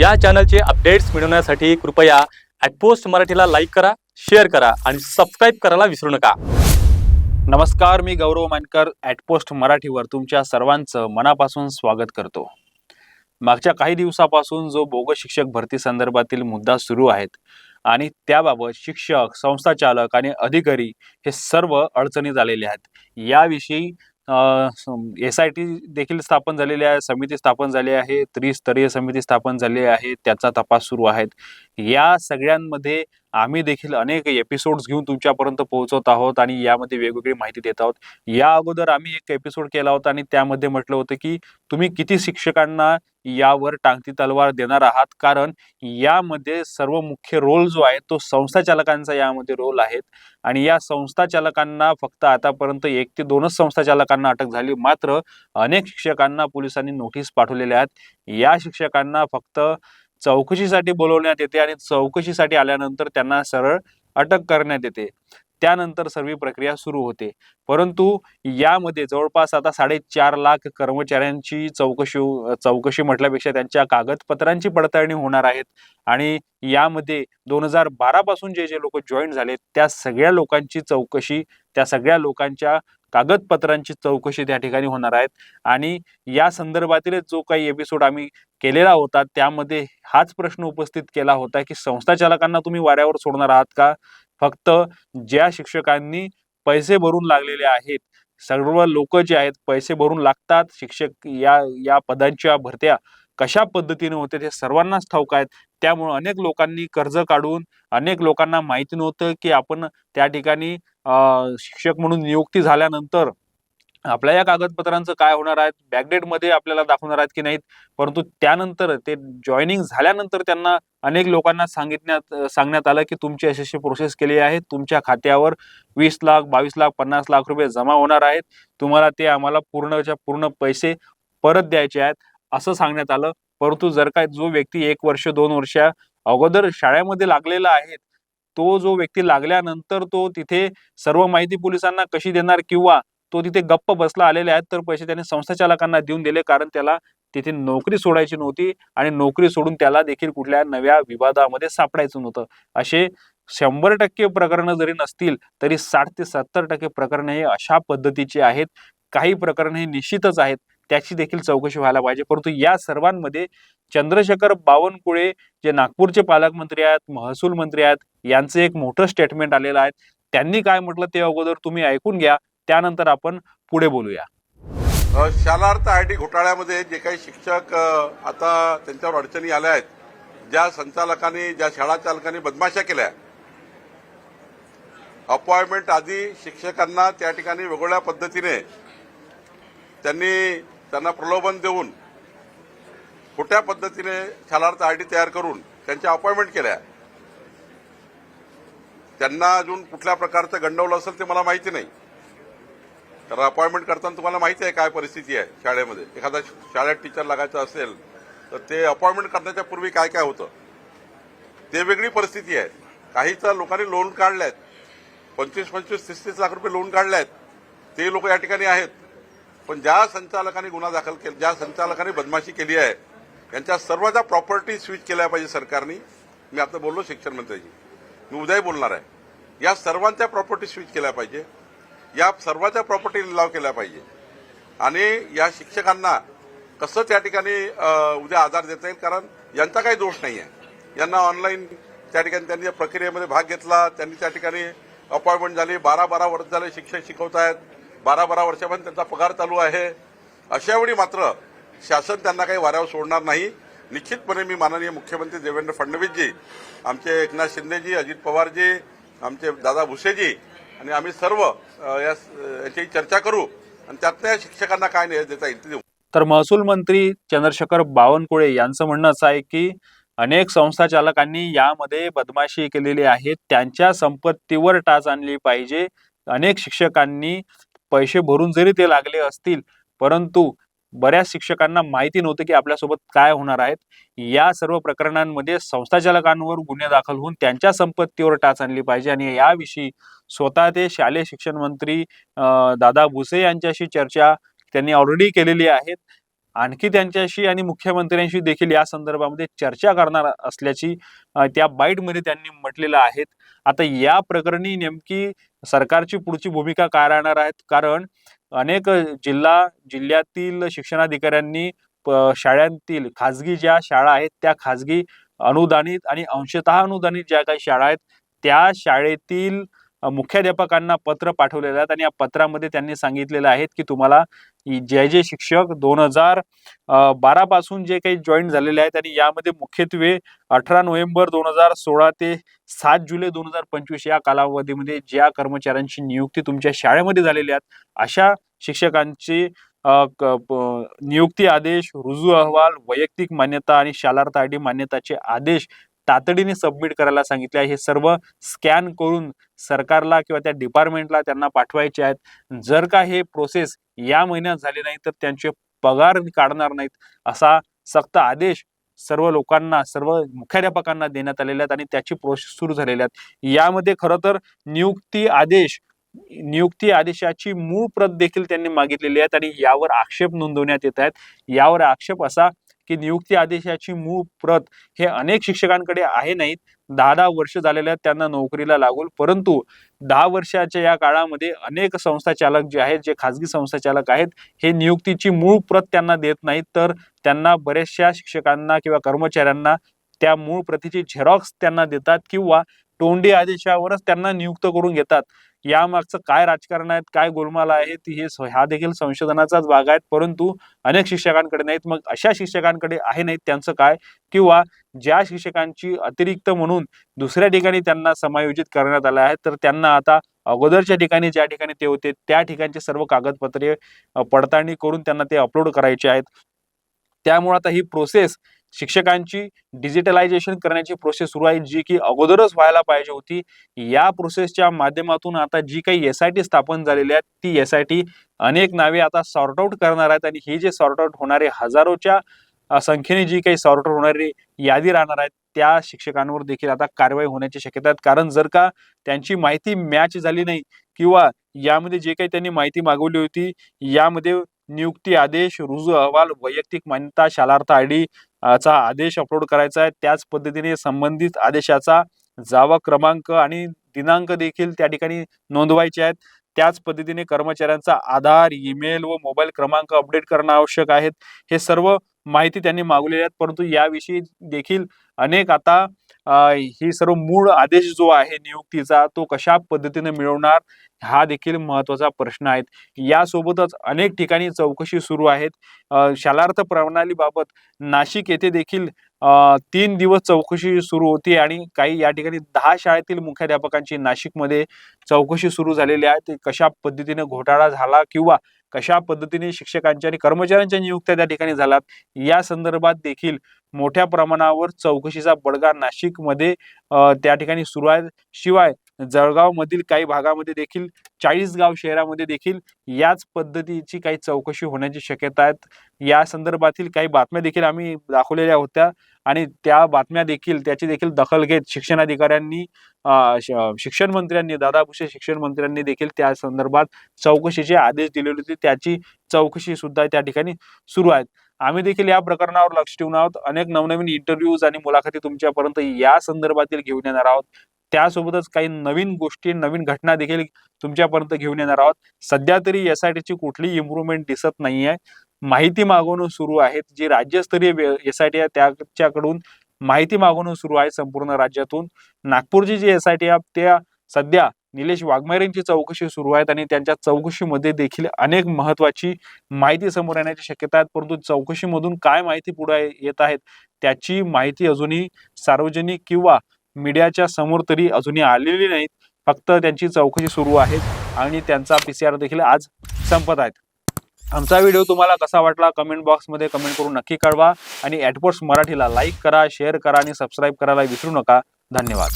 या चॅनलचे अपडेट्स मिळवण्यासाठी कृपया ॲटपोस्ट मराठीला लाईक करा शेअर करा आणि सबस्क्राईब करायला विसरू नका. नमस्कार मी गौरव मानकर ॲटपोस्ट मराठीवर तुमच्या सर्वांचं मनापासून स्वागत करतो. मागच्या काही दिवसापासून जो बोगस शिक्षक भरती संदर्भातील मुद्दा सुरू आहेत आणि त्याबाबत शिक्षक संस्थाचालक आणि अधिकारी हे सर्व अडचणीत आलेले आहेत. याविषयी एस आय टी देखील स्थापन झालेली आहे समिती स्थापन झाली आहे त्रिस्तरीय समिती स्थापन झाली आहे त्याचा तपास सुरू आहेत. या सगळ्यांमध्ये आम्ही देखील अनेक एपिसोड्स घेऊन तुमच्यापर्यंत पोहोचवत आहोत आणि यामध्ये वेगवेगळी माहिती देत आहोत. या अगोदर आम्ही एक एपिसोड केला होता आणि त्यामध्ये म्हटलं होतं की तुम्ही किती शिक्षकांना यावर टांगती तलवार देणार आहात. कारण यामध्ये सर्व मुख्य रोल जो आहे तो संस्था चालकांचा यामध्ये रोल आहेत. आणि या संस्था चालकांना फक्त आतापर्यंत एक ते दोनच संस्था चालकांना अटक झाली. मात्र अनेक शिक्षकांना पोलिसांनी नोटीस पाठवलेल्या आहेत. या शिक्षकांना फक्त चौकशीसाठी बोलवण्यात येते आणि चौकशीसाठी आल्यानंतर त्यांना सरळ अटक करण्यात येते. त्यानंतर सर्व प्रक्रिया सुरू होते. परंतु यामध्ये जवळपास आता साडेचार लाख कर्मचाऱ्यांची चौकशी चौकशी म्हटल्यापेक्षा त्यांच्या कागदपत्रांची पडताळणी होणार आहेत. आणि यामध्ये दोन हजार बारा पासून जे जे लोक जॉईन झाले त्या सगळ्या लोकांची चौकशी त्या सगळ्या लोकांच्या कागदपत्रांची चौकशी त्या ठिकाणी होणार आहेत. आणि या संदर्भातील जो काही एपिसोड आम्ही केलेला होता त्यामध्ये हाच प्रश्न उपस्थित केला होता की संस्था चालकांना तुम्ही वाऱ्यावर सोडणार आहात का? फक्त ज्या शिक्षकांनी पैसे भरून लागलेले आहेत सर्व लोक जे आहेत पैसे भरून लागतात शिक्षक या या पदांच्या भरत्या कशा पद्धतीने होते ते सर्वांनाच ठाऊक आहेत. त्यामुळे अनेक लोकांनी कर्ज काढून अनेक लोकांना माहिती नव्हतं की आपण त्या ठिकाणी शिक्षक म्हणून नियुक्ती झाल्यानंतर आपल्या या कागदपत्रांचं काय होणार आहे? बॅकडेटमध्ये आपल्याला दाखवणार आहेत की नाहीत? परंतु त्यानंतर ते जॉईनिंग झाल्यानंतर त्यांना अनेक लोकांना सांगितण्यात सांगण्यात आलं की तुमची अशी अशी प्रोसेस केली आहे. तुमच्या खात्यावर वीस लाख बावीस लाख पन्नास लाख रुपये जमा होणार आहेत. तुम्हाला ते आम्हाला पूर्णच्या पूर्ण पैसे परत द्यायचे आहेत असं सांगण्यात आलं. परंतु जर काय जो व्यक्ती एक वर्ष दोन वर्ष अगोदर शाळेमध्ये लागलेला आहे तो जो व्यक्ती लागल्यानंतर तो तिथे सर्व माहिती पोलिसांना कशी देणार किंवा तो तिथे गप्प बसला आलेले आहेत तर पैसे त्याने संस्था चालकांना देऊन दिले कारण त्याला तिथे नोकरी सोडायची नव्हती आणि नोकरी सोडून त्याला देखील कुठल्या नव्या विवादामध्ये सापडायचं नव्हतं. असे शंभर टक्के प्रकरणं जरी नसतील तरी साठ ते सत्तर टक्के प्रकरणं हे अशा पद्धतीची आहेत. काही प्रकरणं हे निश्चितच आहेत. त्याची देखील चौकशी व्हायला पाहिजे. परंतु या सर्वांमध्ये चंद्रशेखर बावनकुळे जे नागपूरचे पालकमंत्री आहेत महसूल मंत्री आहेत यांचं एक मोठं स्टेटमेंट आलेलं आहे. त्यांनी काय म्हटलं ते अगोदर तुम्ही ऐकून घ्या. त्यानंतर आपण पुढे बोलूया. शालार्थ आय टी घोटाळ्यामध्ये जे काही शिक्षक आता त्यांच्यावर अडचणी आल्या आहेत ज्या संचालकांनी ज्या शाळा चालकांनी बदमाशा केल्या अपॉइंटमेंट आधी शिक्षकांना त्या ठिकाणी वेगवेगळ्या पद्धतीने त्यांनी त्यांना प्रलोभन देऊन खोट्या पद्धतीने शालार्थ आय टी तयार करून त्यांच्या अपॉइंटमेंट केल्या. त्यांना अजून कुठल्या प्रकारचं गंडवलं असेल ते मला माहिती नाही. तर अपॉइंटमेंट करताना तुम्हाला माहिती आहे काय परिस्थिती आहे शाळेमध्ये. एखादा शाळेत टीचर लागायचं असेल तर ते अपॉइंटमेंट करण्याच्या पूर्वी काय काय होतं? ते वेगळी परिस्थिती आहे. काही तर लोकांनी लोन काढले आहेत पंचवीस पंचवीस तीस तीस लाख रुपये लोन काढले आहेत ते लोक या ठिकाणी आहेत. पण ज्या संचालकांनी गुन्हा दाखल केला ज्या संचालकांनी बदमाशी केली आहे यांच्या सर्वांच्या प्रॉपर्टी स्विच केल्या पाहिजे सरकारने. मी आता बोललो शिक्षण मंत्र्याची मी उद्याही बोलणार आहे. या सर्वांच्या प्रॉपर्टी स्विच केल्या पाहिजे. या सर्वांच्या प्रॉपर्टी लिलाव केल्या पाहिजे. आणि या शिक्षकांना कसं त्या ठिकाणी उद्या आधार देता येईल? कारण यांचा काही दोष नाही आहे यांना ऑनलाईन त्या ठिकाणी त्यांनी या प्रक्रियेमध्ये भाग घेतला. त्यांनी त्या ठिकाणी अपॉइंटमेंट झाली. बारा बारा वर्ष झाले शिक्षक शिकवत आहेत. बारा बारा वर्षापर्यंत त्यांचा पगार चालू आहे. अशावेळी मात्र शासन त्यांना काही वाऱ्यावर सोडणार नाही. निश्चितपणे मी माननीय मुख्यमंत्री देवेंद्र फडणवीसजी आमचे एकनाथ शिंदेजी अजित पवारजी आमचे दादा भुसेजी आणि आम्ही सर्व याची चर्चा करू आणि त्यातल्या शिक्षकांना काय न्याय देता येईल देऊ. तर महसूल मंत्री चंद्रशेखर बावनकुळे यांचं म्हणणं असं आहे की अनेक संस्था चालकांनी यामध्ये बदमाशी केलेली आहे. त्यांच्या संपत्तीवर टाच आणली पाहिजे. अनेक शिक्षकांनी पैसे भरून जरी ते लागले असतील परंतु बऱ्याच शिक्षकांना माहिती नव्हतं की आपल्यासोबत काय होणार आहेत. या सर्व प्रकरणांमध्ये संस्थाचालकांवर गुन्हे दाखल होऊन त्यांच्या संपत्तीवर टाच आणली पाहिजे आणि याविषयी स्वतः ते शालेय शिक्षण मंत्री अं, दादा भुसे यांच्याशी चर्चा त्यांनी ऑलरेडी केलेली आहेत आणखी त्यांच्याशी आणि मुख्यमंत्र्यांशी देखील या संदर्भामध्ये चर्चा करणार असल्याची त्या बाईटमध्ये त्यांनी म्हटलेलं आहे. आता या प्रकरणी नेमकी सरकारची पुढची भूमिका काय राहणार आहेत कारण अनेक जिल्हा जिल्ह्यातील शिक्षणाधिकाऱ्यांनी शाळांतील खाजगी ज्या शाळा आहेत त्या खाजगी अनुदानित आणि अंशतः अनुदानित ज्या काही शाळा आहेत त्या शाळेतील मुख्याध्यापकांना पत्र पाठवलेलं आहेत आणि या पत्रामध्ये त्यांनी सांगितलेलं आहे की तुम्हाला जे जे शिक्षक दोन हजार बारा पासून जे काही जॉईन झालेले आहेत आणि यामध्ये मुख्यत्वे अठरा नोव्हेंबर दोन हजार सोळा ते सात जुलै दोन हजार पंचवीस या कालावधीमध्ये ज्या कर्मचाऱ्यांची नियुक्ती तुमच्या शाळेमध्ये झालेली आहेत अशा शिक्षकांची नियुक्ती आदेश रुजू अहवाल वैयक्तिक मान्यता आणि शालार्थ आय डी मान्यताचे आदेश तातडीने सबमिट करायला सांगितले आहे. हे सर्व स्कॅन करून सरकारला किंवा त्या डिपार्टमेंटला त्यांना पाठवायचे आहेत. जर का हे प्रोसेस या महिन्यात झाले नाही तर त्यांचे पगार काढणार नाहीत असा सक्त आदेश सर्व लोकांना सर्व मुख्याध्यापकांना देण्यात आलेल्या आहेत आणि त्याची प्रोसेस सुरू झालेली आहेत. यामध्ये खरं तर नियुक्ती आदेश नियुक्ती आदेशाची मूळ प्रत देखील त्यांनी मागितलेली आहेत आणि यावर आक्षेप नोंदवण्यात येत आहेत. यावर आक्षेप असा की नियुक्ती आदेशाची मूळ प्रत हे अनेक शिक्षकांकडे आहे नाहीत. दहा दहा वर्ष झालेले त्यांना नोकरीला लागून. परंतु दहा वर्षाच्या या काळामध्ये अनेक संस्था चालक जे आहेत जे खाजगी संस्था चालक आहेत हे नियुक्तीची मूळ प्रत त्यांना देत नाहीत. तर त्यांना बऱ्याचशा शिक्षकांना किंवा कर्मचाऱ्यांना त्या मूळ प्रतीची झेरॉक्स त्यांना देतात किंवा तोंडी आदेशावरच त्यांना नियुक्त करून घेतात. यामागचं काय राजकारण आहेत काय गोलमाल आहेत हे हा देखील संशोधनाचाच भाग आहेत. परंतु अनेक शिक्षकांकडे नाहीत. मग अशा शिक्षकांकडे आहे नाहीत त्यांचं काय? किंवा ज्या शिक्षकांची अतिरिक्त म्हणून दुसऱ्या ठिकाणी त्यांना समायोजित करण्यात आलं आहे तर त्यांना आता अगोदरच्या ठिकाणी ज्या ठिकाणी ते होते त्या ठिकाणचे सर्व कागदपत्रे पडताळणी करून त्यांना ते अपलोड करायचे आहेत. त्यामुळे आता ही प्रोसेस शिक्षकांची डिजिटलायझेशन करण्याची प्रोसेस सुरू आहे जी की अगोदरच व्हायला पाहिजे होती. या प्रोसेसच्या माध्यमातून आता जी काही एस आय टी स्थापन झालेली आहेत ती एस आय टी अनेक नावे आता सॉर्ट आउट करणार आहेत आणि ही जे सॉर्ट आउट होणारे हजारोच्या संख्येने जी काही सॉर्ट आउट होणारी यादी राहणार आहेत त्या शिक्षकांवर देखील आता कारवाई होण्याची शक्यता आहेत कारण जर का त्यांची माहिती मॅच झाली नाही किंवा यामध्ये जे काही त्यांनी माहिती मागवली होती यामध्ये नियुक्ती आदेश रुजू अहवाल वैयक्तिक मान्यता शालार्थ आय डी चा आदेश अपलोड करायचा आहे. त्याच पद्धतीने संबंधित आदेशाचा जावा क्रमांक आणि दिनांक देखील त्या ठिकाणी नोंदवायचे आहेत. त्याच पद्धतीने कर्मचाऱ्यांचा आधार ईमेल व मोबाईल क्रमांक अपडेट करणं आवश्यक आहेत. हे सर्व माहिती त्यांनी मागवलेली आहेत. परंतु याविषयी देखील अनेक आता ही सर्व मूळ आदेश जो आहे नियुक्तीचा तो कशा पद्धतीने मिळवणार हा देखील महत्त्वाचा प्रश्न आहे यासोबतच अनेक ठिकाणी चौकशी सुरू आहेत. शालार्थ प्रणालीबाबत नाशिक येथे देखील तीन दिवस चौकशी सुरू होती आणि काही या ठिकाणी दहा शाळेतील मुख्याध्यापकांची नाशिकमध्ये चौकशी सुरू झालेली आहे. ते कशा पद्धतीने घोटाळा झाला किंवा कशा पद्धतीने शिक्षकांच्या आणि कर्मचाऱ्यांच्या नियुक्त्या त्या ठिकाणी झाल्यात या संदर्भात देखील मोठ्या प्रमाणावर चौकशीचा बडगा नाशिकमध्ये त्या ठिकाणी सुरू आहे. शिवाय जळगाव मधील काही भागामध्ये देखील चाळीसगाव शहरामध्ये देखील याच पद्धतीची काही चौकशी होण्याची शक्यता आहेत. या संदर्भातील काही बातम्या देखील आम्ही दाखवलेल्या होत्या आणि त्या बातम्या देखील त्याची देखील दखल घेत शिक्षणाधिकाऱ्यांनी शिक्षण मंत्र्यांनी दादा भुसे शिक्षण मंत्र्यांनी देखील त्या संदर्भात चौकशीचे आदेश दिलेले होते. त्याची चौकशी सुद्धा त्या ठिकाणी सुरू आहेत. आम्ही देखील या प्रकरणावर लक्ष ठेवून आहोत. अनेक नवनवीन इंटरव्ह्यूज आणि मुलाखती तुमच्यापर्यंत या संदर्भातील घेऊन येणार आहोत. त्यासोबतच काही नवीन गोष्टी नवीन घटना देखील तुमच्यापर्यंत घेऊन येणार आहोत. सध्या तरी एस आय टीची कुठली इम्प्रुव्हमेंट दिसत नाहीये. माहिती मागवणं सुरू आहेत. जी राज्यस्तरीय एस आय टी आहे त्याच्याकडून माहिती मागवणं सुरू आहे संपूर्ण राज्यातून. नागपूरची जी एस आय टी आहे त्या सध्या निलेश वाघमारेंची चौकशी सुरू आहेत आणि त्यांच्या चौकशीमध्ये देखील अनेक महत्वाची माहिती समोर येण्याची शक्यता आहेत. परंतु चौकशीमधून काय माहिती पुढे येत आहेत त्याची माहिती अजूनही सार्वजनिक किंवा मीडियाच्या समोर तरी अजूनही आलेली नाहीत. फक्त त्यांची चौकशी सुरू आहे आणि त्यांचा पी सी आर देखील आज संपत आहेत आमचा व्हिडिओ तुम्हाला कसा वाटला कमेंट बॉक्समध्ये कमेंट करून नक्की कळवा आणि ॲटपोर्ट्स मराठीला लाईक करा शेअर करा आणि सबस्क्राईब करायला विसरू नका. धन्यवाद.